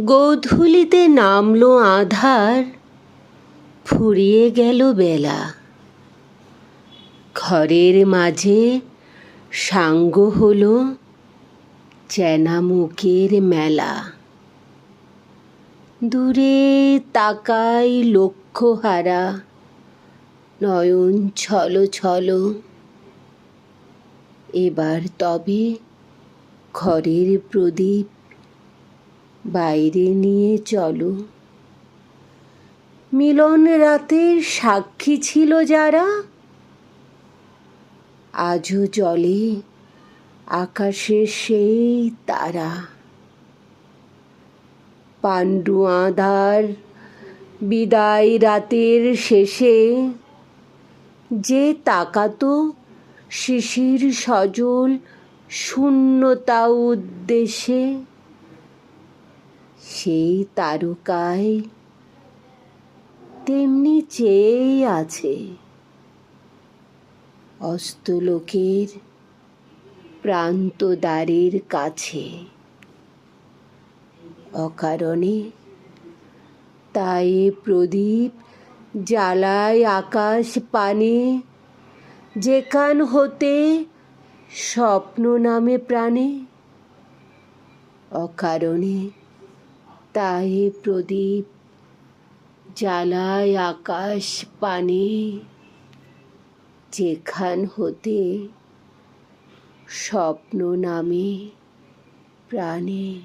গোধূলিতে নামলো আধার, ফুরিয়ে গেল বেলা। ঘরের মাঝে সাঙ্গ হলো চেনামুখের মেলা। দূরে তাকাই লক্ষ্য হারা নয়ন ছল ছলো। এবার তবে ঘরের প্রদীপ বাইরে নিয়ে চলো। মিলন রাতের সাক্ষী ছিল যারা, আজও জলে আকাশে সেই তারা। পাণ্ডু আধার বিদায় রাতের শেষে যে তাকাতো শিশির সজল শূন্যতা উদ্দেশ্যে। সেই তারকায় তেমনি চেয়েই আছে। অস্তলোকের প্রান্তদ্বারের কাছে। অকারণে তাই প্রদীপ জ্বালায় আকাশ পানে, যেখান হতে স্বপ্ন নামে প্রাণে। অকারণে তাই প্রদীপ জ্বালায় আকাশ পানে। যেখান হতে স্বপ্ন নামে প্রাণে।